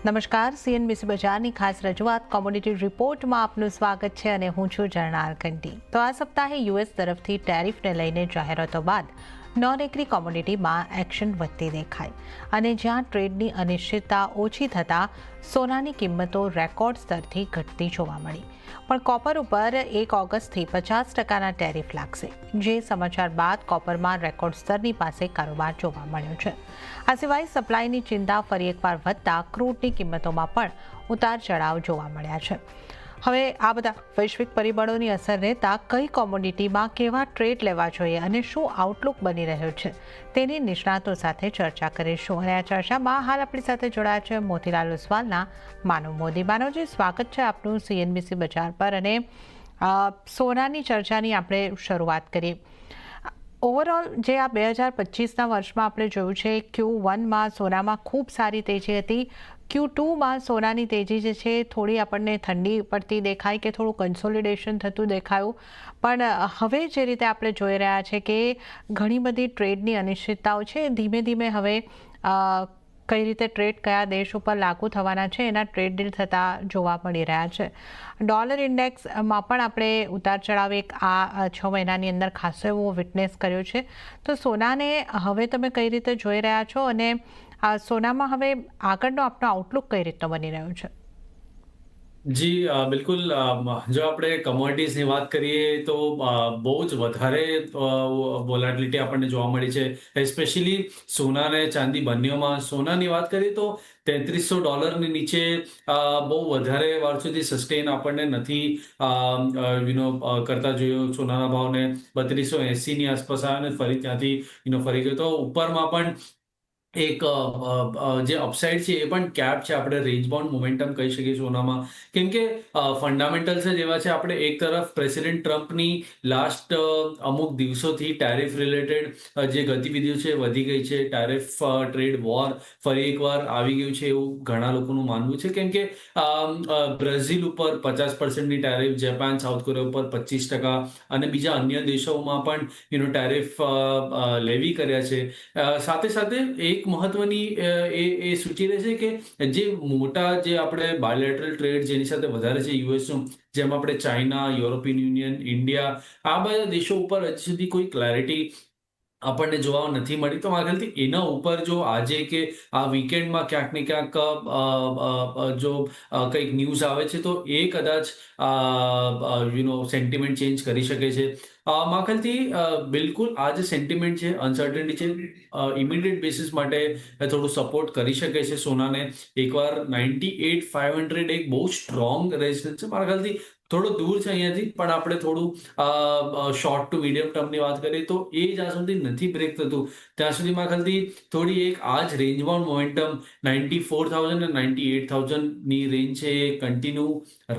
નમસ્કાર સીએનબીસી બજારની ખાસ રજૂઆત કોમ્યુનિટી રિપોર્ટમાં આપનું સ્વાગત છે અને હું છું જર્નાલ કંટી તો આ સપ્તાહે યુએસ તરફથી ટેરિફને લઈને જાહેરાતો બાદ નોન એગ્રી કોમોડિટીમાં એક્શન વધતી દેખાય અને જ્યાં ટ્રેડની અનિશ્ચિતતા ઓછી થતાં સોનાની કિંમતો રેકોર્ડ સ્તરથી ઘટતી જોવા મળી. પણ કોપર ઉપર એક ઓગસ્ટથી પચાસ ટકાના ટેરિફ લાગશે, જે સમાચાર બાદ કોપરમાં રેકોર્ડ સ્તરની પાસે કારોબાર જોવા મળ્યો છે. આ સિવાય સપ્લાયની ચિંતા ફરી એકવાર વધતા ક્રૂડની કિંમતોમાં પણ ઉતાર ચઢાવ જોવા મળ્યા છે. હવે આ બધા વૈશ્વિક પરિબળોની અસર રહેતા કઈ કોમોડિટીમાં કેવા ટ્રેડ લેવા જોઈએ અને શું આઉટલુક બની રહ્યો છે તેની નિષ્ણાતો સાથે ચર્ચા કરીશું. અને આ ચર્ચામાં હાલ આપણી સાથે જોડાયા છે મોતીલાલ ઉસ્વાલના માનવ મોદી. માનવજી, સ્વાગત છે આપનું સીએનબીસી બજાર પર અને સોનાની ચર્ચાની આપણે શરૂઆત કરીએ. ઓવરઓલ જે આ બે હજાર પચીસના વર્ષમાં આપણે જોયું છે ક્યુ વનમાં સોનામાં ખૂબ સારી તેજી હતી. ક્યુ ટુમાં સોનાની તેજી જે છે, થોડી આપણને ઠંડી પડતી દેખાય કે થોડું કન્સોલિડેશન થતું દેખાયું. પણ હવે જે રીતે આપણે જોઈ રહ્યા છે કે ઘણી બધી ટ્રેડની અનિશ્ચિતતાઓ છે, ધીમે ધીમે હવે કઈ રીતે ટ્રેડ કયા દેશ ઉપર લાગુ થવાના છે, એના ટ્રેડ ડીલ થતા જોવા મળી રહ્યા છે. ડોલર ઇન્ડેક્સમાં પણ આપણે ઉતાર ચઢાવ એક આ છ મહિનાની અંદર ખાસો એવો વિટનેસ કર્યો છે. તો સોનાને હવે તમે કઈ રીતે જોઈ રહ્યા છો? અને આ સોનામાં હવે આગળનો આપનો આઉટલુક કઈ રીતનો બની રહ્યો છે? જી બિલકુલ જો આપણે કમોડિટીઝની વાત કરીએ તો બહુ જ વધારે વોલાટિલિટી આપણને જોવા મળી છે. એસ્પેશિયલી સોના અને ચાંદી બંનેમાં સોનાની વાત કરીએ તો તેત્રીસો ડોલરની નીચે બહુ વધારે વાર સુધી સસ્ટેન આપણને નથી યુનો કરતા જોયો સોનાના ભાવને. બત્રીસો એંસીની આસપાસ આવ્યો અને ફરી ત્યાંથી યુનો ફરી ગયો. તો ઉપરમાં પણ એક જે અપસાઇડ છે એ પણ કેપ છે. આપણે રેન્જ બાઉન્ડ મોમેન્ટમ કહી શકીએ સોનામાં કેમ કે ફંડામેન્ટલ્સ જ એવા છે, આપણે એક તરફ પ્રેસિડેન્ટ ટ્રમ્પની લાસ્ટ અમુક દિવસોથી ટેરિફ રિલેટેડ જે ગતિવિધિઓ છે વધી ગઈ છે. ટેરિફ ટ્રેડ વોર ફરી એકવાર આવી ગયું છે એવું ઘણા લોકોનું માનવું છે. કેમ કે બ્રાઝિલ ઉપર પચાસ પર્સન્ટની ટેરિફ જાપાન સાઉથ કોરિયા ઉપર પચીસ ટકા અને બીજા અન્ય દેશોમાં પણ યુનો ટેરિફ લેવી કર્યા છે. સાથે સાથે એક મહત્વની એ એ સૂચિ રહે છે કે જે મોટા જે આપણે બાયોલેટરલ ટ્રેડ જેની સાથે વધારે છે યુએસનું જેમ આપણે ચાઇના યુરોપિયન યુનિયન ઇન્ડિયા આ બધા દેશો ઉપર હજી સુધી કોઈ ક્લેરિટી આપણને જોવા નથી મળી. તો મારા એના ઉપર જો આજે કે આ વીકેન્ડમાં ક્યાંક ને ક્યાંક જો કંઈક ન્યૂઝ આવે છે, તો એ કદાચ યુ નો સેન્ટિમેન્ટ ચેન્જ કરી શકે છે. મારા ખ્યાલથી બિલકુલ આ જે સેન્ટિમેન્ટ છે અનસર્ટનિટી છે ઇમિડિયેટ બેસિસ માટે થોડું સપોર્ટ કરી શકે છે સોનાને. એકવાર નાઇન્ટી એટ ફાઇવ હંડ્રેડ એક બહુ સ્ટ્રોંગ રેઝિસ્ટન્સ છે. મારા ખ્યાલથી થોડો દૂર છે અહીંયાથી, પણ આપણે થોડું શોર્ટ ટુ મીડિયમ ટર્મની વાત કરીએ તો એ જ્યાં સુધી નથી બ્રેક થતું. ત્યાં સુધી મારા થોડી એક આ જ રેન્જમાં મોમેન્ટમ નાઇન્ટી ફોર થાઉઝન્ડ અને નાઇન્ટી એટ થાઉઝન્ડની રેન્જ છે, એ કન્ટિન્યુ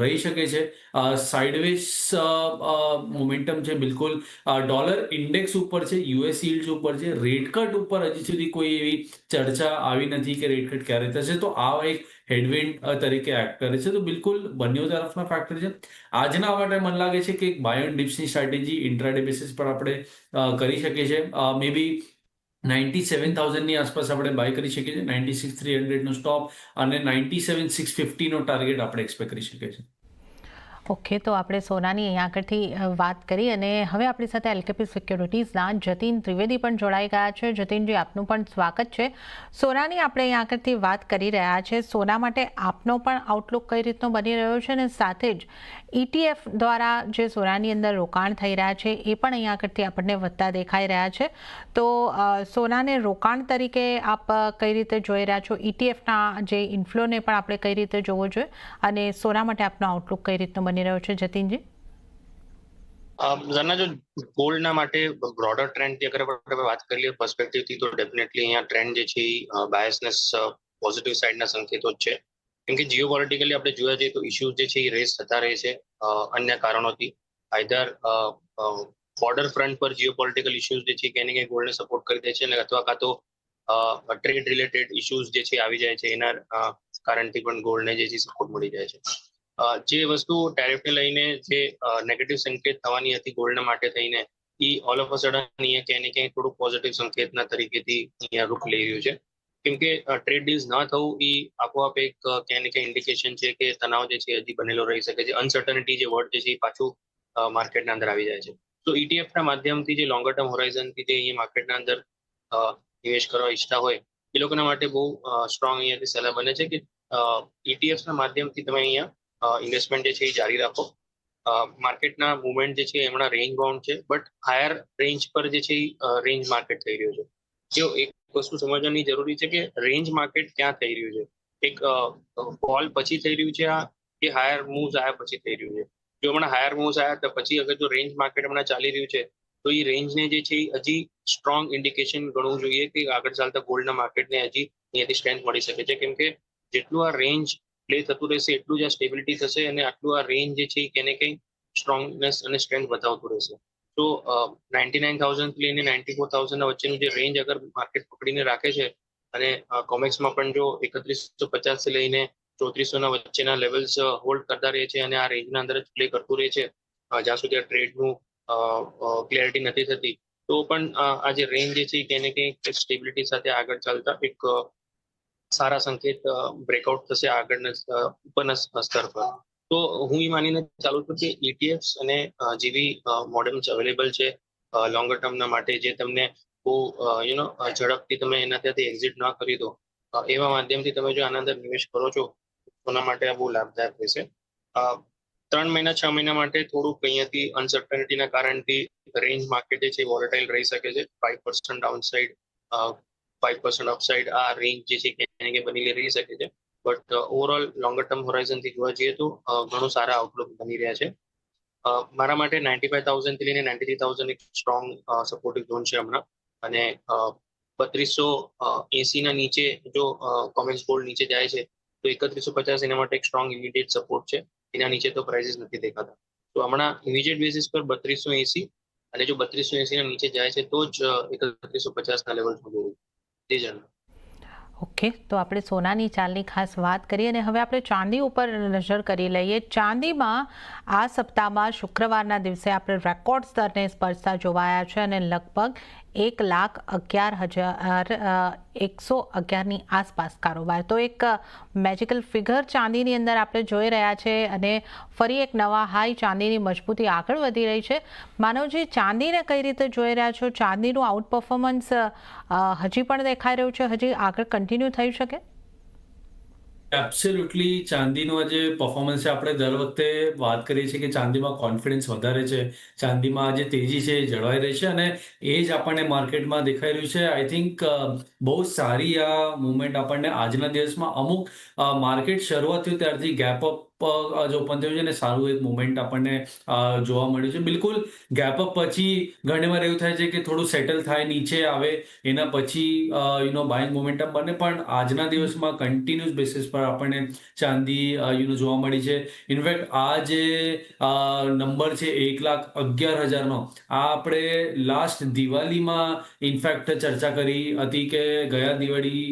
રહી શકે છે. સાઇડવેઝ મોમેન્ટમ છે બિલકુલ. ડોલર ઇન્ડેક્સ ઉપર છે યુએસ yields ઉપર છે. રેટ કટ ઉપર હજી સુધી કોઈ એવી ચર્ચા આવી નથી કે રેટ કટ ક્યારે થશે. તો આ એક હેડવિન્ડ તરીકે એક્ટ કરે છે. તો બિલકુલ બંને તરફના ફેક્ટર છે. આજના માટે મને લાગે છે કે એક બાયોન ડિપ્સની સ્ટ્રેટેજી ઇન્ટ્રાડે બેસિસ પર આપણે કરી શકીએ છીએ. મે બી નાઇન્ટી સેવન થાઉઝન્ડની આસપાસ આપણે બાય કરી શકીએ છીએ. નાઇન્ટી સિક્સ થ્રી હંડ્રેડનો સ્ટોપ અને નાઇન્ટી સેવન સિક્સ ફિફ્ટીનો ટાર્ગેટ આપણે એક્સપેક્ટ કરી શકીએ છીએ. ઓકે, તો આપણે સોનાની અહીંયા આગળથી વાત કરી અને હવે આપણી સાથે એલકેપી સિક્યોરિટીઝના જતીન ત્રિવેદી પણ જોડાઈ ગયા છે. જતીનજી, આપનું પણ સ્વાગત છે. સોનાની આપણે અહીંયા આગળથી વાત કરી રહ્યા છે. સોના માટે આપનો પણ આઉટલુક કઈ રીતનો બની રહ્યો છે અને સાથે જ ETF દ્વારા જે સોનાની અંદર રોકાણ થઈ રહ્યા છે, એ પણ અહીંયા આગળથી આપણને વધતા દેખાઈ રહ્યા છે. તો સોનાને રોકાણ તરીકે આપ કઈ રીતે જોઈ રહ્યા છો? ઇટીએફના જે ઇન્ફ્લોને પણ આપણે કઈ રીતે જોવો જોઈએ? અને સોના માટે આપનો આઉટલુક કઈ રીતનો બની રહ્યો છે, જતીનજી? ઝરના જો ગોલ્ડના માટે બ્રોડર ટ્રેન્ડથી અગર આપણે વાત કરીએ પર્સપેક્ટિવથી તો ડેફિનેટલી અહીંયા ટ્રેન્ડ જે છે, એ બાયસનેસ પોઝિટિવ સાઇડના સંકેતો જ છે. કેમ કે જીઓ પોલિટિકલી આપણે જોયા જઈએ તો ઇસ્યુઝ જે છે એ રેસ થતા રહે છે અન્ય કારણોથી. આઈધર બોર્ડર ફ્રન્ટ પર જીઓ પોલિટિકલ ઇસ્યુઝ જે છે કે એને કંઈ ગોલ્ડને સપોર્ટ કરી દે છે અને અથવા કાં તો ટ્રેડ રિલેટેડ ઇસ્યુઝ જે છે આવી જાય છે, એના કારણથી પણ ગોલ્ડને જે છે સપોર્ટ મળી જાય છે. જે વસ્તુ ટેરિફને લઈને જે નેગેટિવ સંકેત થવાની હતી ગોલ્ડના માટે થઈને એ ઓલ ઓફ અ સડન અહીંયા ક્યાંય ને ક્યાંય થોડું પોઝિટિવ સંકેતના તરીકેથી અહીંયા રૂપ લઈ રહ્યું છે. કેમ કે ટ્રેડ ડીલ્સ ના થવું એ આપોઆપ એક ક્યાંય ને ક્યાંય ઇન્ડિકેશન છે કે તણાવ જે છે હજી બનેલો રહી શકે છે. અનસર્ટનિટી જે વર્ડ જે છે એ પાછું માર્કેટના અંદર આવી જાય છે. તો ETF ના માધ્યમથી જે લોંગર ટર્મ હોરાઇઝનથી જે અહીંયા માર્કેટના અંદર નિવેશ કરવા ઈચ્છતા હોય, એ લોકોના માટે બહુ સ્ટ્રોંગ અહીંયાથી સલાહ બને છે કે ઇટીએફ્સ ના માધ્યમથી તમે અહીંયા ઇન્વેસ્ટમેન્ટ જે છે એ જારી રાખો. માર્કેટના મુવમેન્ટ જે છે એ હમણાં રેન્જ બાઉન્ડ છે બટ હાયર રેન્જ પર જે છે એ રેન્જ માર્કેટ થઈ રહ્યું છે. જો એક વસ્તુ સમજવાની જરૂરી છે કે રેન્જ માર્કેટ ક્યાં થઈ રહ્યું છે? એક ફોલ પછી થઈ રહ્યું છે આ કે હાયર મૂવ્સ આયા પછી થઈ રહ્યું છે? જો હમણાં હાયર મૂવ્સ આયા તો પછી અગર જો રેન્જ માર્કેટ હમણાં ચાલી રહ્યું છે, તો એ રેન્જને જે છે એ હજી સ્ટ્રોંગ ઇન્ડિકેશન ગણવું જોઈએ કે આગળ ચાલતા ગોલ્ડના માર્કેટને હજી અહીંયાથી સ્ટ્રેન્થ મળી શકે છે. કેમ કે જેટલું આ રેન્જ પ્લે થતું રહેશે, એટલું જ આ સ્ટેબિલિટી થશે અને આટલું આ રેન્જ જે છે એ કેને કંઈ સ્ટ્રોંગનેસ અને સ્ટ્રેન્થ બતાવતું રહેશે. તો નાઇન્ટી નાઇન થાઉઝન્ડ લઈને નાઇન્ટી ફોર થાઉઝન્ડ વચ્ચેનું જે રેન્જ અગર માર્કેટ પકડીને રાખે છે, અને કોમેક્સમાં પણ જો એકત્રીસો પચાસ લઈને ચોત્રીસોના વચ્ચેના લેવલ્સ હોલ્ડ કરતા રહે છે અને આ રેન્જના અંદર જ પ્લે કરતું રહે છે જ્યાં સુધી આ ટ્રેડનું ક્લેરિટી નથી થતી. તો પણ આ જે રેન્જ જે છે તેને કંઈક સ્ટેબિલિટી સાથે આગળ ચાલતા એક સારા સંકેત બ્રેકઆઉટ થશે આગળના ઉપરના સ્તર પર. તો હું એ માનીને ચાલુ છું કે ETFs અને જેવી મોડેલ્સ અવેલેબલ છે લોંગર ટર્મના માટે જે તમને બહુ યુ નો ઝડપથી તમે એના ત્યાંથી એક્ઝિટ ન કરી દો એવા માધ્યમથી તમે જો આના અંદર નિવેશ કરો છો, એના માટે આ બહુ લાભદાયક રહેશે. ત્રણ મહિના, છ મહિના માટે થોડુંક અહીંયાથી અનસર્ટનિટીના કારણથી રેન્જ માર્કેટ છે વોલેટાઇલ રહી શકે છે. Five percent downside five percent upside આ રેન્જ જે છે કે બની રહી શકે છે. બટ ઓવરઓલ લોંગર ટર્મ હોરાઇઝનથી જોવા જઈએ તો ઘણું સારા આઉટલુક બની રહ્યા છે. મારા માટે નાઇન્ટી ફાઈવ થાઉઝન્ડથી લઈને નાઇન્ટી થ્રી થાઉઝન્ડ એક સ્ટ્રોંગ સપોર્ટિવ ઝોન છે હમણાં. અને બત્રીસો એસીના નીચે જો કોમેન્સ ગોલ્ડ નીચે જાય છે, તો એકત્રીસો પચાસ એના માટે એક સ્ટ્રોંગ ઇમિડિયેટ સપોર્ટ છે. એના નીચે તો પ્રાઇઝિસ નથી દેખાતા. તો હમણાં ઇમિડિયેટ બેસિસ પર બત્રીસો એસી અને જો બત્રીસો એસીના નીચે જાય છે, તો જ એકત્રીસો પચાસના લેવલ સુધી તે જ ઓકે, તો આપણે સોનાની ચાલની ખાસ વાત કરીએ અને હવે આપણે ચાંદી ઉપર નજર કરી લઈએ. ચાંદીમાં આ સપ્તાહમાં શુક્રવારના દિવસે આપણે રેકોર્ડ સ્તરને સ્પર્શતા જોવાયા છે અને લગભગ એક લાખ અગિયાર હજાર એકસો અગિયારની આસપાસ કારોબાર. તો એક મેજિકલ ફિગર ચાંદીની અંદર આપણે જોઈ રહ્યા છે અને ફરી એક નવા હાઈ ચાંદીની મજબૂતી આગળ વધી રહી છે. માનવજી, ચાંદીને કઈ રીતે જોઈ રહ્યા છો? ચાંદીનું આઉટ પરફોર્મન્સ હજી પણ દેખાઈ રહ્યું છે? હજી આગળ કન્ટિન્યુ થઈ શકે? એબ્સોલ્યુટલી ચાંદીનું આજે પરફોર્મન્સ છે, આપણે દર વખતે વાત કરીએ છીએ કે ચાંદીમાં કોન્ફિડન્સ વધારે છે. ચાંદીમાં જે તેજી છે એ જળવાઈ રહી છે અને એ જ આપણને માર્કેટમાં દેખાઈ રહ્યું છે. આઈ થિંક બહુ સારી આ મુવમેન્ટ આપણને આજના દિવસમાં અમુક માર્કેટ શરૂઆત થયું ત્યારથી ગેપ અપ જે થયું છે ને, સારું એક મુમેન્ટ આપણને જોવા મળ્યું છે. બિલકુલ ગેપ અપ પછી ઘણી વાર એવું થાય છે કે થોડું સેટલ થાય, નીચે આવે, એના પછી યુનો બાઇંગ મોમેન્ટમ બને. પણ આજના દિવસમાં કન્ટિન્યુઅસ બેસિસ પર આપણને ચાંદી યુનો જોવા મળી છે. ઇનફેક્ટ આ જે નંબર છે એક લાખ અગિયાર હજારનો, આ આપણે લાસ્ટ દિવાળીમાં ઇનફેક્ટ ચર્ચા કરી હતી કે ગયા દિવાળી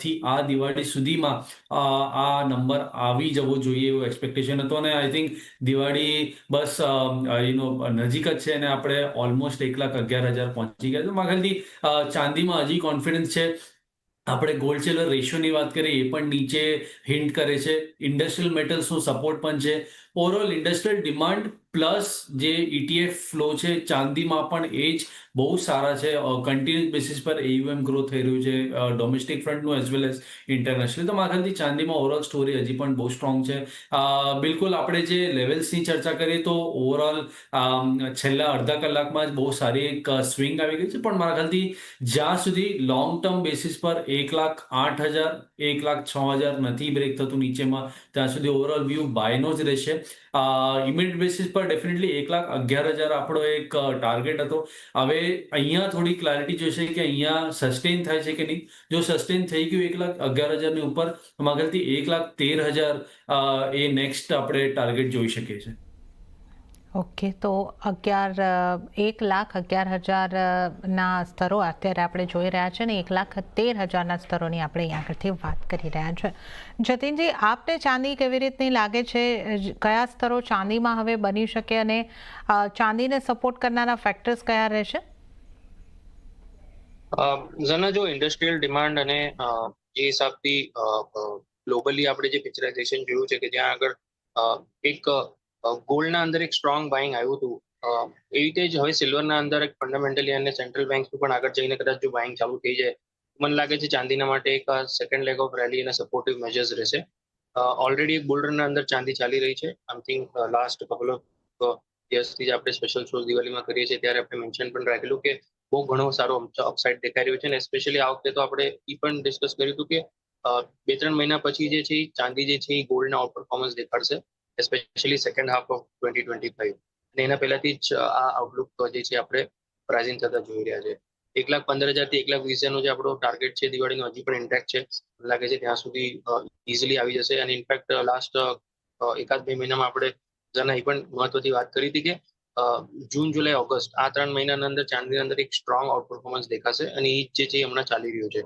થી આ દિવાળી સુધીમાં આ નંબર આવી જવો જોઈએ એક્સપેક્ટેશન હતું અને આઈ થિંક દિવાળી બસ યુનો નજીક જ છે અને આપણે ઓલમોસ્ટ એક લાખ અગિયાર હજાર પહોંચી ગયા. છે મારા ખ્યાલથી ચાંદીમાં હજી કોન્ફિડન્સ છે. આપણે ગોલ્ડ સિલ્વર રેશિયોની વાત કરીએ, એ પણ નીચે હિન્ટ કરે છે. ઇન્ડસ્ટ્રીયલ મેટલ્સનો સપોર્ટ પણ છે. ઓવરઓલ ઇન્ડસ્ટ્રીયલ ડિમાન્ડ પ્લસ જે ઇટીએફ ફ્લો છે, ચાંદીમાં પણ એ જ બહુ સારા છે. કન્ટિન્યુઅસ બેસિસ પર એયુએમ ગ્રો થઈ રહ્યું છે ડોમેસ્ટિક ફ્રન્ટનું એઝ વેલ એઝ ઇન્ટરનેશનલ તો મારા ખ્યાલથી ચાંદીમાં ઓવરઓલ સ્ટોરી હજી પણ બહુ સ્ટ્રોંગ છે. બિલકુલ આપણે જે લેવલ્સની ચર્ચા કરીએ તો ઓવરઓલ છેલ્લા અડધા કલાકમાં જ બહુ સારી એક સ્વિંગ આવી ગઈ છે. પણ મારા ખ્યાલથી જ્યાં સુધી લોંગ ટર્મ બેસિસ પર એક લાખ આઠ હજાર, એક લાખ છ હજાર નથી બ્રેક થતું નીચેમાં, ત્યાં સુધી ઓવરઓલ વ્યૂ બાયનો જ રહેશે. ઇમિડિયેટ બેસિસ પર ડેફિનેટલી એક લાખ અગિયાર હજાર આપણો એક ટાર્ગેટ હતો. હવે અહીંયા થોડી ક્લેરિટી જોઈશે કે અહીંયા સસ્ટેન થાય છે કે નહીં? જો સસ્ટેન થઈ ગયું એક લાખ અગિયાર હજારની ઉપર મારા એક લાખ તેર હજાર એ નેક્સ્ટ આપણે ટાર્ગેટ જોઈ શકીએ છીએ. ઓકે, તો અગિયાર, એક લાખ અગિયાર હજારના સ્તરો અત્યારે આપણે જોઈ રહ્યા છે ને, એક લાખ તેર હજારના સ્તરોની આપણે અહીં આગળથી વાત કરી રહ્યા છે. જતીનજી, આપને ચાંદી કેવી રીતની લાગે છે? કયા સ્તરો ચાંદીમાં હવે બની શકે અને ચાંદીને સપોર્ટ કરનારા ફેક્ટર્સ કયા રહેશે? ઝના જો ઇન્ડસ્ટ્રીયલ ડિમાન્ડ અને જે હિસાબથી ગ્લોબલી આપણે જે પિક્ચરાઇઝેશન જોયું છે કે જ્યાં આગળ એક ગોલ્ડના અંદર એક સ્ટ્રોંગ બાઇંગ આવ્યું હતું. એવી રીતે જ હવે સિલ્વરના અંદર એક ફંડામેન્ટલી અને સેન્ટ્રલ બેંક્સનું પણ આગળ જઈને કદાચ જો બાઇંગ ચાલુ થઈ જાય, મને લાગે છે ચાંદીના માટે એક સેકન્ડ લેગ ઓફ રેલી અને સપોર્ટિવ મેજર્સ રહેશે. ઓલરેડી એક બુલરનના અંદર ચાંદી ચાલી રહી છે. I think last couple of યર્સથી જ આપણે સ્પેશિયલ શોઝ દિવાળીમાં કરીએ છીએ, ત્યારે આપણે મેન્શન પણ રાખેલું કે બહુ ઘણો સારો અપસાઇડ દેખાઈ રહ્યો છે અને સ્પેશિયલી આ વખતે તો આપણે એ પણ ડિસ્કસ કર્યું હતું કે બે ત્રણ મહિના પછી જે છે ચાંદી જે છે એ ગોલ્ડના outperformance દેખાડશે. Specially second half of twenty twenty five અને એના પહેલાથી જ આ આઉટલુક જે છે આપણે પ્રાઇઝિંગ થતા જોઈ રહ્યા છે. એક લાખ પંદર હજારથી એક લાખ વીસ હજારનો જે આપણો ટાર્ગેટ છે દિવાળીનો, હજી પણ ઇન્ટેક્ટ છે. લાગે છે ત્યાં સુધી ઇઝીલી આવી જશે. અને ઇનફેક્ટ લાસ્ટ એકાદ બે મહિનામાં આપણે જના એ પણ મહત્વથી વાત કરી હતી કે જૂન, જુલાઈ, ઓગસ્ટ આ ત્રણ મહિનાના અંદર ચાંદની અંદર એક સ્ટ્રોંગ આઉટ પરફોર્મન્સ દેખાશે અને એ જે છે હમણાં ચાલી રહ્યું છે.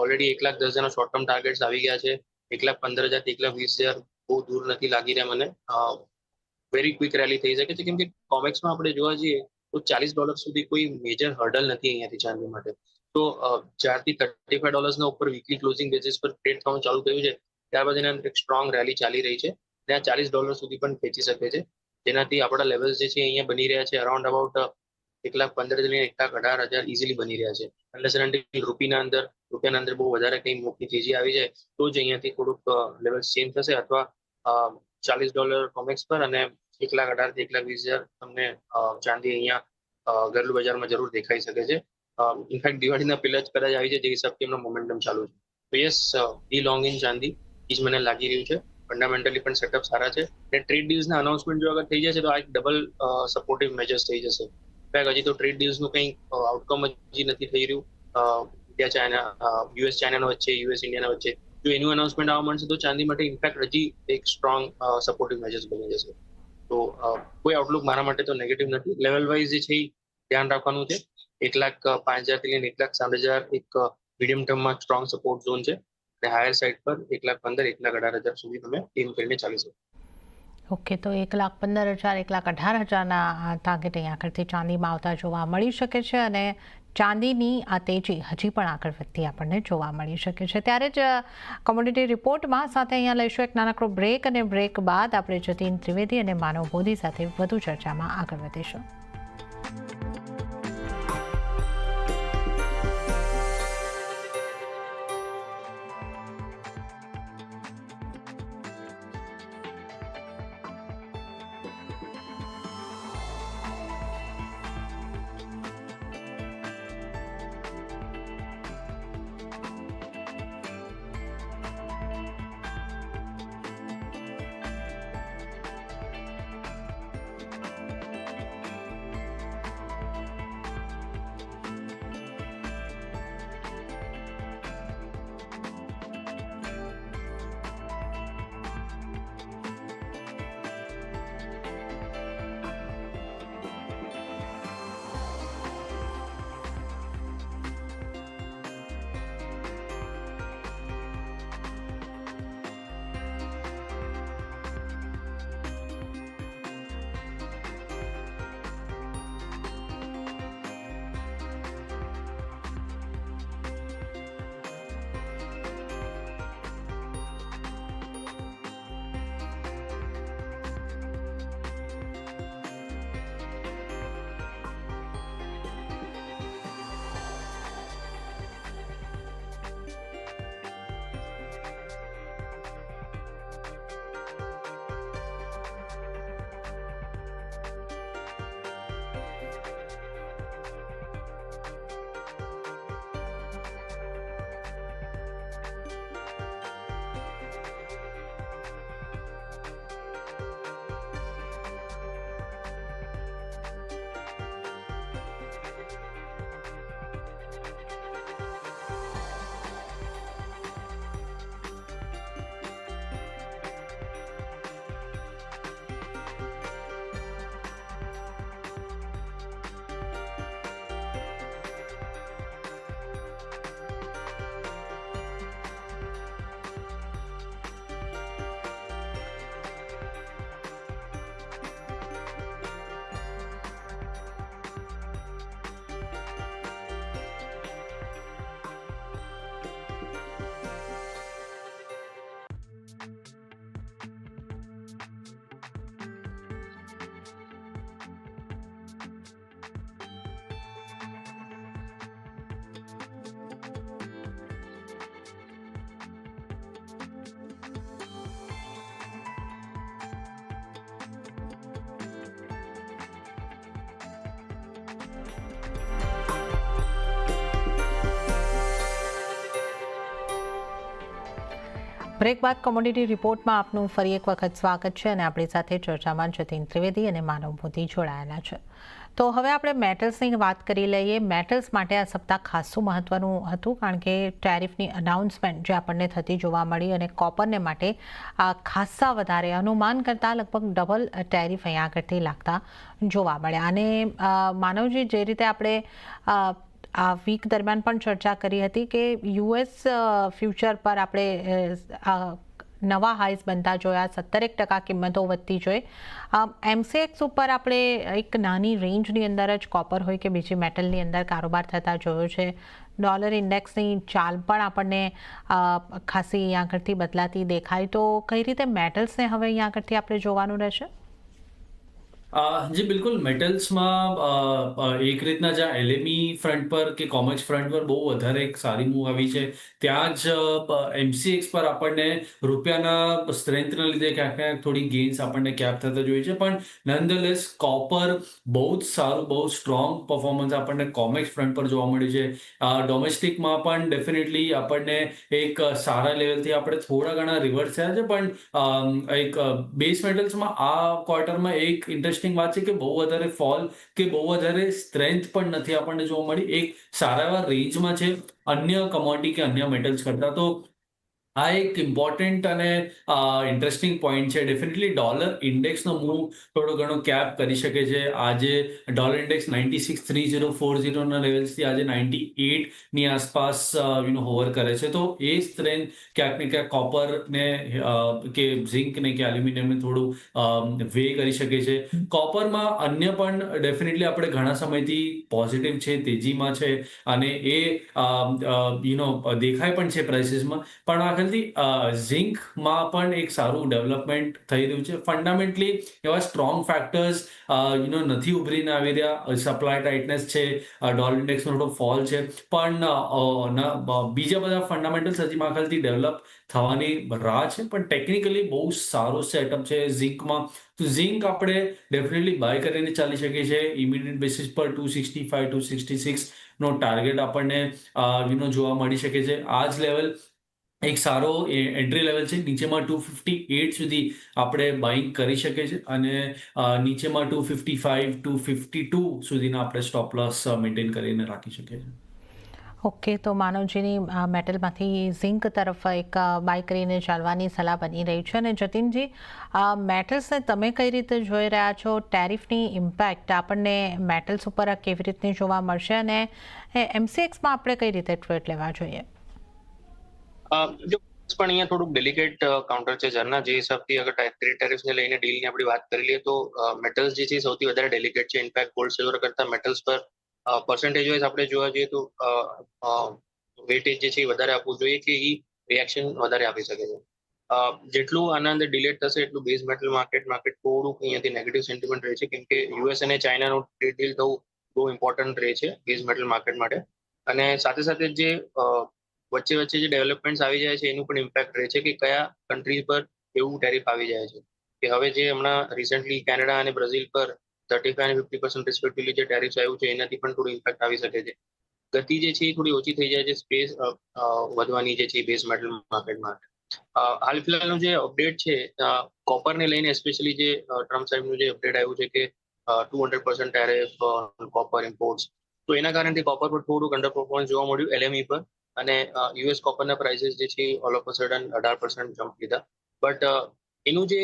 ઓલરેડી એક લાખ દસ હજારના શોર્ટ ટર્મ ટાર્ગેટ્સ આવી ગયા છે. એક લાખ પંદર હજારથી એક લાખ વીસ હજાર બહુ દૂર નથી લાગી રહ્યા મને. વેરી ક્વિક રેલી થઈ શકે છે. કેમ કે કોમેક્સમાં આપણે જોવા જઈએ તો ચાલીસ ડોલર સુધી કોઈ મેજર હર્ડલ નથી અહીંયાથી ચાંદી માટે. તો જ્યારથી થર્ટી ફાઈવ ડોલર્સના ઉપર વીકલી ક્લોઝિંગ બેસિસ પર ટ્રેડ થવાનું ચાલુ થયું છે. ત્યારબાદ એના એક સ્ટ્રોંગ રેલી ચાલી રહી છે. ત્યાં ચાલીસ ડોલર સુધી પણ ખેંચી શકે છે. જેનાથી આપણા લેવલ્સ જે છે અહીંયા બની રહ્યા છે. અરાઉન્ડ અબાઉટ એક લાખ પંદર હજાર એક લાખ અઢાર હજાર ઇઝીલી બની રહ્યા છે. એટલે રૂપીના અંદર, રૂપિયાના અંદર બહુ વધારે કંઈ મોટી તેજી આવી જાય, તો જ અહીંયાથી થોડુંક લેવલ ચેન્જ થશે અથવા ચાલીસ ડોલર કોમેક્સ પર અને એક લાખ અઢારથી એક લાખ વીસ હજાર તમને ચાંદી અહીંયા ઘરેલુ બજારમાં જરૂર દેખાઈ શકે છે. ઇનફેક્ટ દિવાળીના પહેલા જ કદાચ આવી જાય જે હિસાબથી એમનો મોમેન્ટમ ચાલુ છે. તો યસ ડી લોંગ ઇન ચાંદી એ જ મને લાગી રહ્યું છે. ફંડામેન્ટલી પણ સેટઅપ સારા છે. અને ટ્રેડ ડીલ્સના અનાઉન્સમેન્ટ જો અગર થઈ જશે તો આ એક ડબલ સપોર્ટિવ મેજર્સ થઈ જશે. ઇનફેક્ટ હજી તો ટ્રેડ ડીલ્સનું કંઈ આઉટકમ હજી નથી થઈ રહ્યું. ઇન્ડિયા ચાઇના યુએસ ચાઇનાના વચ્ચે યુએસ ઇન્ડિયાના વચ્ચે. જો એનું અનાઉન્સમેન્ટ આવવા મળશે તો ચાંદી માટે ઇન્ફેક્ટ હજી એક સ્ટ્રોંગ સપોર્ટિવ મેજર્સ બની જશે. તો કોઈ આઉટલુક મારા માટે તો નેગેટિવ નથી. લેવલ વાઇઝ જે છે એ ધ્યાન રાખવાનું છે. એક લાખ પાંચ હજારથી લઈને એક લાખ સાત હજાર એક મીડિયમ ટર્મમાં સ્ટ્રોંગ સપોર્ટ ઝોન છે. અને હાયર સાઇડ પર એક લાખ પંદર, એક લાખ અઢાર હજાર સુધી તમે ટીમ કરીને ચાલી શકો. ઓકે, તો એક લાખ પંદર હજાર, એક લાખ અઢાર હજારના ટાર્ગેટ અહીં આગળથી ચાંદીમાં આવતા જોવા મળી શકે છે અને ચાંદીની આ તેજી હજી પણ આગળ વધતી આપણને જોવા મળી શકે છે. ત્યારે જ કોમ્યુનિટી રિપોર્ટમાં સાથે અહીંયા લઈશું એક નાનકડો બ્રેક અને બ્રેક બાદ આપણે જતીન ત્રિવેદી અને માનવ મોદી સાથે વધુ ચર્ચામાં આગળ વધીશું. બ્રેક બાદ કોમોડિટી રિપોર્ટમાં આપનું ફરી એક વખત સ્વાગત છે અને આપણી સાથે ચર્ચામાં જતીન ત્રિવેદી અને માનવ મોદી જોડાયેલા છે. તો હવે આપણે મેટલ્સની વાત કરી લઈએ. મેટલ્સ માટે આ સપ્તાહ ખાસું મહત્વનું હતું કારણ કે ટેરિફની અનાઉન્સમેન્ટ જે આપણને થતી જોવા મળી અને કોપરને માટે આ ખાસ્સા વધારે અનુમાન કરતાં લગભગ ડબલ ટેરિફ અહીંયા આગળથી લાગતા જોવા મળ્યા. અને માનવજી, જે રીતે આપણે આ વીક દરમિયાન પણ ચર્ચા કરી હતી કે યુએસ ફ્યુચર પર આપણે નવા હાઈસ બનતા જોયા સત્તરેક ટકા કિંમતો વધતી જોઈ. એમસીએક્સ ઉપર આપણે એક નાની રેન્જની અંદર જ કોપર હોય કે બીજી મેટલની અંદર કારોબાર થતા જોયો છે. ડોલર ઇન્ડેક્સની ચાલ પણ આપણને ખાસી અહીંયા આગળથી બદલાતી દેખાય. તો કઈ રીતે મેટલ્સને હવે અહીંયા આગળથી આપણે જોવાનું રહેશે? અ, જી બિલકુલ. મેટલ્સમાં અ, અ, એક રીતના જ્યાં એલએમઈ ફ્રન્ટ પર કે કોમેક્સ ફ્રન્ટ પર બહુ વધારે એક સારી મૂવ આવી છે ત્યાં જ એમસીએક્સ પર આપણને રૂપિયાના સ્ટ્રેન્થના લીધે ક્યાંક ક્યાંક થોડી ગેઇન્સ આપણને કેપ થતા જોઈએ છે. પણ નંદલેસ કોપર બહુ જ સારું બહુ સ્ટ્રોંગ પરફોર્મન્સ આપણને કોમેક્સ ફ્રન્ટ પર જોવા મળ્યું છે. ડોમેસ્ટિકમાં પણ ડેફિનેટલી આપણને એક સારા લેવલથી આપણે થોડા ઘણા રિવર્સ થયા છે. પણ અમ, એક બેઝ મેટલ્સમાં આ ક્વાર્ટરમાં એક ઇન્ટરેસ્ટિંગ વાત છે કે બહુ વધારે ફોલ કે બહુ વધારે સ્ટ્રેન્થ પણ નથી આપણને જોવા મળી. એક સારા એવા રેન્જમાં છે અન્ય કમોડિટી કે અન્ય મેટલ્સ કરતા. તો આ એક ઇમ્પોર્ટન્ટ અને ઇન્ટરેસ્ટિંગ પોઈન્ટ છે. ડેફિનેટલી ડોલર ઇન્ડેક્સનો મૂવ થોડો ઘણો કેપ કરી શકે છે. આજે dollar index ninety six three zero four ઝીરોના લેવલ્સથી આજે નાઇન્ટી એટની આસપાસ યુનો હોવર કરે છે. તો એ સ્ટ્રેન્થ ક્યાંક ને ક્યાંક કોપરને કે ઝિંકને કે એલ્યુમિનિયમને થોડું વે કરી શકે છે. કોપરમાં અન્ય પણ ડેફિનેટલી આપણે ઘણા સમયથી પોઝિટિવ છે, તેજીમાં છે અને એ યુનો દેખાય પણ છે પ્રાઇસીસમાં પણ આખરથી ઝિંકમાં પણ એક સારું ડેવલપમેન્ટ થઈ રહ્યું છે. ફંડામેન્ટલી એવા સ્ટ્રોંગ ફેક્ટર્સ યુનો નથી ઉભરીને આવી રહ્યા. સપ્લાય ટાઇટનેસ છે ડોલર ઇન્ડેક્સનો થોડો ફોલ છે. પણ બીજા બધા ફંડામેન્ટલ્સ હજી માખલથી ડેવલપ થવાની રાહ છે. પણ ટેકનિકલી બહુ સારો સેટઅપ છે ઝિંકમાં તો ઝિંક આપણે ડેફિનેટલી બાય કરીને ચાલી શકીએ છીએ. ઇમિડિયેટ બેસિસ પર two sixty five two sixty six નો ટાર્ગેટ આપણને યુનો જોવા મળી શકે છે. આ જ લેવલ એક સારો એન્ટ્રી લેવલ છે. નીચેમાં ટુ ફિફ્ટી એટ સુધી આપણે બાઇંગ કરી શકીએ છીએ અને નીચેમાં two fifty five two fifty two સુધીના આપણે સ્ટોપ લોસ મેન્ટેન કરીને રાખી શકીએ છીએ. ઓકે, તો માનવજીની મેટલમાંથી ઝિંક તરફ એક બાય કરીને ચાલવાની સલાહ બની રહી છે. અને જતીનજી આ મેટલ્સને તમે કઈ રીતે જોઈ રહ્યા છો? ટેરિફની ઇમ્પેક્ટ આપણને મેટલ્સ ઉપર કેવી રીતની જોવા મળશે? અને એમસીએક્સમાં આપણે કઈ રીતે ટ્રેડ લેવા જોઈએ? જો પણ અહીંયા થોડુંક ડેલિકેટ કાઉન્ટર છે ઝરના. જે હિસાબથી અગર ટેરિટરીઝ ટેરિફને લઈને ડીલની આપણે વાત કરી લઈએ તો મેટલ્સ જે છે સૌથી વધારે ડેલિકેટ છે. ઇનફેક્ટ ગોલ્ડ સિલ્વર કરતા મેટલ્સ પર પર્સન્ટેજ વાઇઝ આપણે જોવા જઈએ તો વેટેજ જે છે એ વધારે આપવું જોઈએ કે એ રિએક્શન વધારે આપી શકે છે. જેટલું આના અંદર ડિલેટ થશે એટલું બેઝ મેટલ માર્કેટ માર્કેટ થોડુંક અહીંયાથી નેગેટિવ સેન્ટિમેન્ટ રહે છે. કેમ કે યુએસ અને ચાઇનાનું ટ્રેડ ડીલ થવું બહુ ઇમ્પોર્ટન્ટ રહે છે બેઝ મેટલ માર્કેટ માટે. અને સાથે સાથે જે વચ્ચે વચ્ચે જે ડેવલપમેન્ટ્સ આવી જાય છે, એનું પણ ઇમ્પેક્ટ રહે છે કે કયા કન્ટ્રી પર એવું ટેરિફ આવી જાય છે. કે હવે જે હમણાં રિસેન્ટલી કેનેડા અને બ્રાઝિલ પર થર્ટી ફાઈવ અને ફિફ્ટી પર્સન્ટ રિસ્પેક્ટિવલી જે ટેરિફ આવ્યું છે, એનાથી પણ થોડું ઇમ્પેક્ટ આવી શકે છે. ગતિ જે છે એ થોડી ઓછી થઈ જાય છે સ્પેસ વધવાની જે છે બેઝ મેટલ માર્કેટમાં હાલ ફિલહાલનું જે અપડેટ છે કોપરને લઈને સ્પેશિયલી જે ટ્રમ્પ સાહેબનું જે અપડેટ આવ્યું છે કે two hundred percent tariff copper imports તો એના કારણથી કોપર પર થોડુંક અંડર પરફોર્મન્સ જોવા મળ્યું એલએમઈ પર. અને યુએસ કોપરના પ્રાઇસીસ જે છે ઓલ ઓફ સડન અઢાર પર્સન્ટ જમ્પ લીધા. બટ એનું જે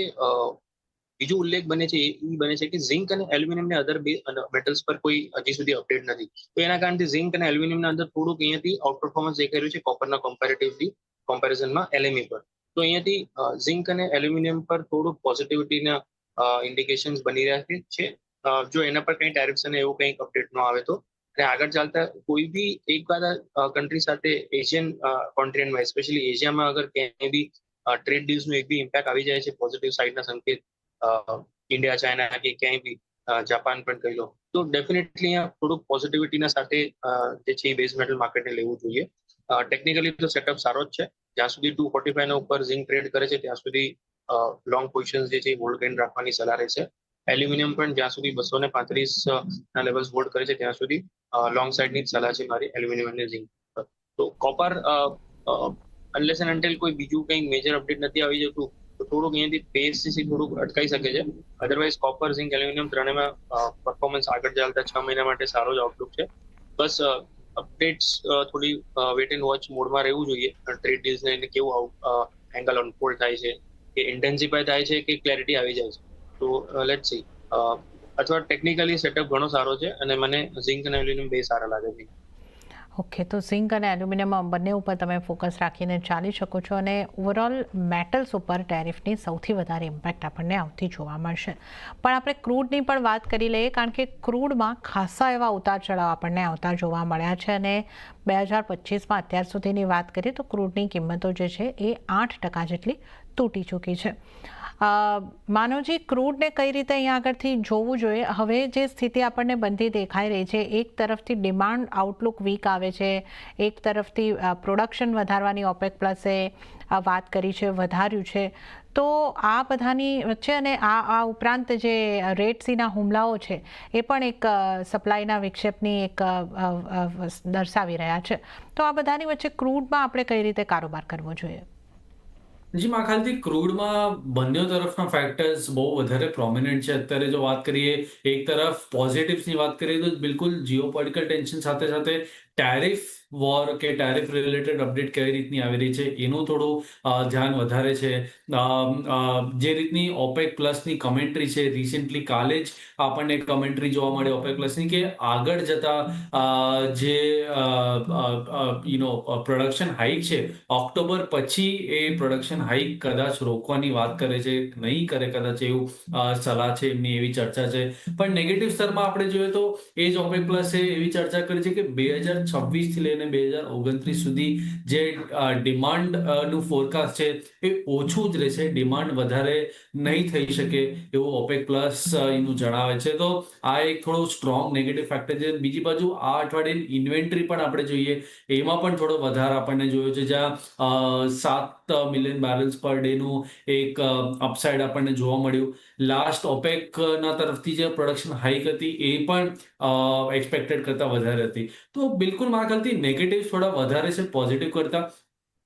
બીજો ઉલ્લેખ બને છે, એ બને છે કે ઝિંક અને એલ્યુમિનિયમ ને અધર બે મેટલ્સ પર કોઈ હજી સુધી અપડેટ નથી. તો એના કારણે ઝિંક અને એલ્યુમિનિયમના અંદર થોડુંક અહીંયાથી આઉટ પરફોર્મન્સ દેખાઈ રહ્યું છે કોપરના કમ્પેરેટિવલી કમ્પેરિઝનમાં એલએમઈ પર. તો અહીંયાથી ઝિંક અને એલ્યુમિનિયમ પર થોડુંક પોઝિટિવિટીના ઇન્ડિકેશન્સ બની રહ્યા છે. જો એના પર કંઈ ટેરિફ્સ અને એવું કંઈક અપડેટ ન આવે તો અને આગળ ચાલતા કોઈ બી એક કન્ટ્રી સાથે એશિયન કોન્ટિનેન્ટમાં સ્પેશિયલી એશિયામાં અગર ક્યાંય બી ટ્રેડ ડીલ્સનું એક બી ઇમ્પેક્ટ આવી જાય છે પોઝિટિવ સાઇડના સંકેત ઇન્ડિયા ચાઇના કે ક્યાંય બી જાપાન પણ કહી લો, તો ડેફિનેટલી થોડુંક પોઝિટિવિટીના સાથે જે છે એ બેઝ મેટલ માર્કેટને લેવું જોઈએ. ટેકનિકલી તો સેટઅપ સારો જ છે. જ્યાં સુધી ટુ ફોર્ટી ફાઈવના ઉપર ઝિંક ટ્રેડ કરે છે, ત્યાં સુધી લોંગ પોઝિશન જે છે એ હોલ્ડ કરીને રાખવાની સલાહ રહેશે એલ્યુમિનિયમ પણ જ્યાં સુધી બસો ને પાંત્રીસ ના લેવલ્સ હોલ્ડ કરે છે, ત્યાં સુધી લોંગ સાઈડની જ સલાહ છે મારી એલ્યુમિનિયમ અને ઝીંક તો કોપર અનલેસ એન્ડ અન્ટિલ કોઈ બીજું કંઈ મેજર અપડેટ નથી આવી જતું, તો થોડુંક અહીંયાથી પેસ છે થોડુંક અટકાઈ શકે છે. અધરવાઇઝ કોપર ઝીંક એલ્યુમિનિયમ ત્રણેયમાં પરફોર્મન્સ આગળ ચાલતા છ મહિના માટે સારો જ આઉટલુક છે. બસ અપડેટ્સ થોડી વેટ એન્ડ વોચ મોડમાં રહેવું જોઈએ. ટ્રેડ ડીલ્સને કેવું એંગલ અનફોલ્ડ થાય છે, કે ઇન્ટેન્સિફાય થાય છે, કે ક્લેરિટી આવી જાય છે. તો લેટ સી અથવા ટેકનિકલી સેટઅપ ઘણો સારો છે અને મને ઝિંક અને એલ્યુમિનિયમ બે સારા લાગે છે. ઓકે તો ઝિંક અને એલ્યુમિનિયમ બંને ઉપર તમે ફોકસ રાખીને ચાલી શકો છો અને ઓવરઓલ મેટલ્સ ઉપર ટેરિફની સૌથી વધારે ઇમ્પેક્ટ આપણને આવતી જોવા મળશે. પણ આપણે ક્રૂડની પણ વાત કરી લઈએ, કારણ કે ક્રૂડમાં ખાસા એવા ઉતાર ચઢાવ આપણને આવતા જોવા મળ્યા છે અને બે હજાર પચીસમાં અત્યાર સુધીની વાત કરીએ તો ક્રૂડની કિંમતો જે છે એ આઠ ટકા જેટલી તૂટી ચૂકી છે. માનવજી, ક્રૂડને કઈ રીતે અહીંયા આગળથી જોવું જોઈએ? હવે જે સ્થિતિ આપણને બનતી દેખાઈ રહી છે, એક તરફથી ડિમાન્ડ આઉટલુક વીક આવે છે, એક તરફથી પ્રોડક્શન વધારવાની ઓપેક પ્લસે વાત કરી છે, વધાર્યું છે. તો આ બધાની વચ્ચે અને આ આ ઉપરાંત જે રેડ સીના હુમલાઓ છે, એ પણ એક સપ્લાયના વિક્ષેપની એક દર્શાવી રહ્યા છે. તો આ બધાની વચ્ચે ક્રૂડમાં આપણે કઈ રીતે કારોબાર કરવો જોઈએ? જી, મારા ખ્યાલથી ક્રૂડમાં બંને તરફના ફેક્ટર્સ બહુ વધારે પ્રોમિનન્ટ છે. અત્યારે જો વાત કરીએ, એક તરફ પોઝિટિવ્સની વાત કરીએ તો બિલકુલ જીઓપોલિટિકલ ટેન્શન સાથે સાથે ટેરિફ વોર કે ટેરિફ રિલેટેડ અપડેટ કઈ રીતની આવી રહી છે, એનું થોડું ધ્યાન વધારે છે. જે રીતની ઓપેક પ્લસની કમેન્ટ્રી છે રિસેન્ટલી કાલે જ આપણને કમેન્ટ્રી જોવા મળી ઓપેક પ્લસની કે આગળ જતા જે યુ નો પ્રોડક્શન હાઇક છે, ઓક્ટોબર પછી એ પ્રોડક્શન હાઇક કદાચ રોકવાની વાત કરે છે, નહીં કરે કદાચ એવું સલાહ છે, એમની એવી ચર્ચા છે. પણ નેગેટિવ સ્તરમાં આપણે જોઈએ તો એ જ ઓપેક પ્લસે એવી ચર્ચા કરી છે કે બે હજાર છવ્વીસથી લઈને બે હજાર ઓગણત્રીસ સુધી જે ડિમાન્ડ ફોરકાસ્ટ છે એ ઓછું જ રહેશે. ડિમાન્ડ વધારે નહીં થઈ શકે એવું ઓપેક પ્લસ એનું જણાવે છે. તો આ એક થોડો સ્ટ્રોંગ નેગેટિવ ફેક્ટર છે. બીજી બાજુ આ અઠવાડિયે ઇન્વેન્ટરી પણ આપણે જોઈએ. એમાં પણ થોડો વધારે આપણને જોયો છે. જ્યાં સાત મિલિયન બેરલ્સ પર ડેનું એક અપસાઇડ આપણને જોવા મળ્યું. લાસ્ટ ઓપેકના તરફથી જે પ્રોડક્શન હાઈક હતી એ પણ એક્સપેક્ટેડ કરતા વધારે હતી. તો બિલકુલ મારા ખ્યાલથી નેગેટિવ થોડા વધારે છે પોઝિટિવ કરતા.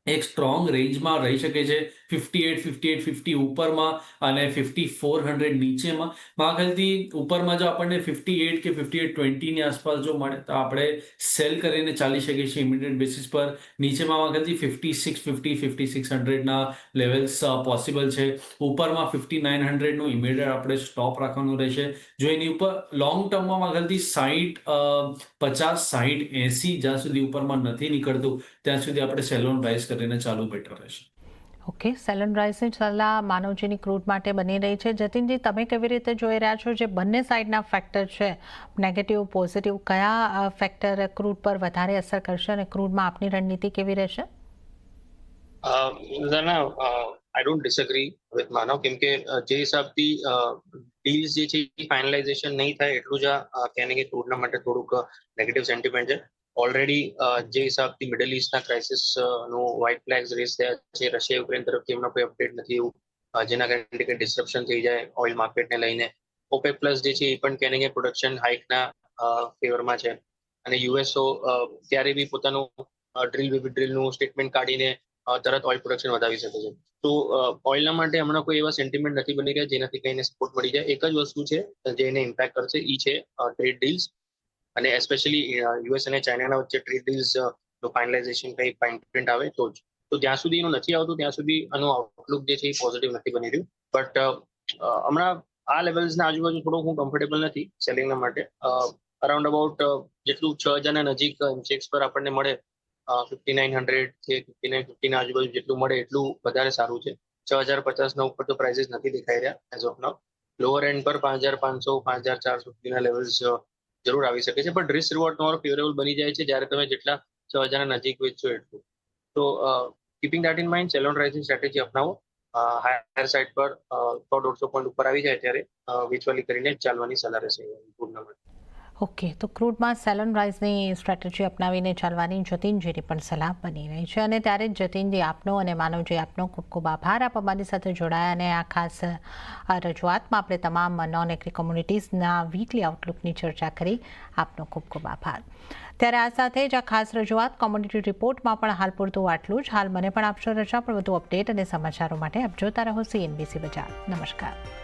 એક સ્ટ્રોંગ રેન્જમાં રહી શકે છે. Fifty eight fifty eight fifty ઉપરમાં અને ફિફ્ટી ફોર હંડ્રેડ નીચેમાં. મારા ખ્યાલથી ઉપરમાં જો આપણને ફિફ્ટી એટ કે ફિફ્ટી એટ ટ્વેન્ટીની આસપાસ જો મળે, તો આપણે સેલ કરીને ચાલી શકીએ છીએ ઇમિડિયેટ બેસિસ પર. નીચેમાં મારા ખ્યાલથી fifty six fifty fifty six હંડ્રેડના levels possible છે. ઉપરમાં ફિફ્ટી નાઇન હંડ્રેડનું ઇમિડિયેટ આપણે સ્ટોપ રાખવાનું રહેશે. જો એની ઉપર લોંગ ટર્મમાં મારા ખ્યાલથી સાહીઠ પચાસ સાહીઠ એંસી જ્યાં સુધી ઉપરમાં નથી નીકળતું, ત્યાં સુધી આપણે સેલોન રાઇઝ કરીને ચાલુ બેટર રહેશે. ઓકે સેલન રાઇસની સલાહ માનવજીની ક્રૂડ માટે બની રહી છે. જતીનજી, તમે કેવી રીતે જોઈ રહ્યા છો જે બંને સાઈડના ફેક્ટર છે? નેગેટિવ પોઝિટિવ કયા ફેક્ટર ક્રૂડ પર વધારે અસર કરશે અને ક્રૂડમાં આપની રણનીતિ કેવી રહેશે? I don't disagree with Manav, કેમ કે જે હિસાબથી ડીલ્સ જે છે ફાઇનલાઇઝેશન નહીં થાય એટલું જ આ કહેને કે ક્રૂડના માટે થોડુંક નેગેટિવ સેન્ટિમેન્ટ છે. ઓલરેડી જે હિસાબથી મિડલ ઇસ્ટના ક્રાઇસિસનું વ્હાઇટ ફ્લેગ્સ રેસ થયા છે રશિયા યુક્રેન તરફથી એમના કોઈ અપડેટ નથી એવું જેના કારણે કંઈ ડિસ્ટ્રપ્શન થઈ જાય ઓઇલ માર્કેટને લઈને. ઓપેક પ્લસ જે છે એ પણ કહેને કે પ્રોડક્શન હાઇકના ફેવરમાં છે. અને યુએસઓ ત્યારે બી પોતાનું ડ્રીલ બેબી ડ્રીલનું સ્ટેટમેન્ટ કાઢીને તરત ઓઇલ પ્રોડક્શન વધાવી શકે છે. તો ઓઇલના માટે હમણાં કોઈ એવા સેન્ટિમેન્ટ નથી બની રહ્યા જેનાથી કહીને સપોર્ટ મળી જાય. એક જ વસ્તુ છે, જે એને ઇમ્પેક્ટ કરશે એ છે ટ્રેડ ડીલ્સ અને એસ્પેશિયલી યુએસ અને ચાઇનાના વચ્ચે ટ્રેડ ડીલ્સનું ફાઇનલાઇઝેશન કંઈ ફાઇન પ્રિન્ટ આવે તો જ. તો ત્યાં સુધી એનું નથી આવતું, ત્યાં સુધી આનું આઉટલુક જે છે એ પોઝિટિવ નથી બની રહ્યું. બટ હમણાં આ લેવલ્સના આજુબાજુ થોડું હું કમ્ફર્ટેબલ નથી સેલિંગના માટે. અરાઉન્ડ અબાઉટ જેટલું છ હજારના નજીક એમસીએક્સ પર આપણને મળે ફિફ્ટી નાઇન હંડ્રેડ છે ફિફ્ટી નાઇન ફિફ્ટીના આજુબાજુ જેટલું મળે એટલું વધારે સારું છે. છ હજાર પચાસના ઉપર તો પ્રાઇઝિસ નથી દેખાઈ રહ્યા as of now lower end પર પાંચ હજાર પાંચસો, પાંચ હજાર ચારસો સુધીના લેવલ્સ જરૂર આવી શકે છે. પણ રિસ્ક રિવોર્ડ તમારો ફેવરેબલ બની જાય છે જ્યારે તમે જેટલા છ હજારના નજીક વેચશો એટલું. તો keeping that in mind sell on rising strategy અપનાવો. Higher side પર સો દોઢસો પોઈન્ટ ઉપર આવી જાય ત્યારે વેચવાલી કરીને ચાલવાની સલાહ રહેશે. માટે ઓકે, તો ક્રૂડમાં સેલન રાઇઝની સ્ટ્રેટેજી અપનાવીને ચાલવાની જતીનજીની પણ સલાહ બની રહી છે અને ત્યારે જ જતીનજી આપનો અને માનવજી આપનો ખૂબ ખૂબ આભાર. આપ અમારી સાથે જોડાયા અને આ ખાસ રજૂઆતમાં આપણે તમામ નોન એગ્રી કોમ્યુનિટીઝના વીકલી આઉટલુકની ચર્ચા કરી. આપનો ખૂબ ખૂબ આભાર. ત્યારે આ સાથે જ આ ખાસ રજૂઆત કોમ્યુનિટી રિપોર્ટમાં પણ હાલ પૂરતું આટલું જ. હાલ મને પણ આપશો રજા, પણ વધુ અપડેટ અને સમાચારો માટે આપ જોતા રહો સીએનબીસી બજાર. નમસ્કાર.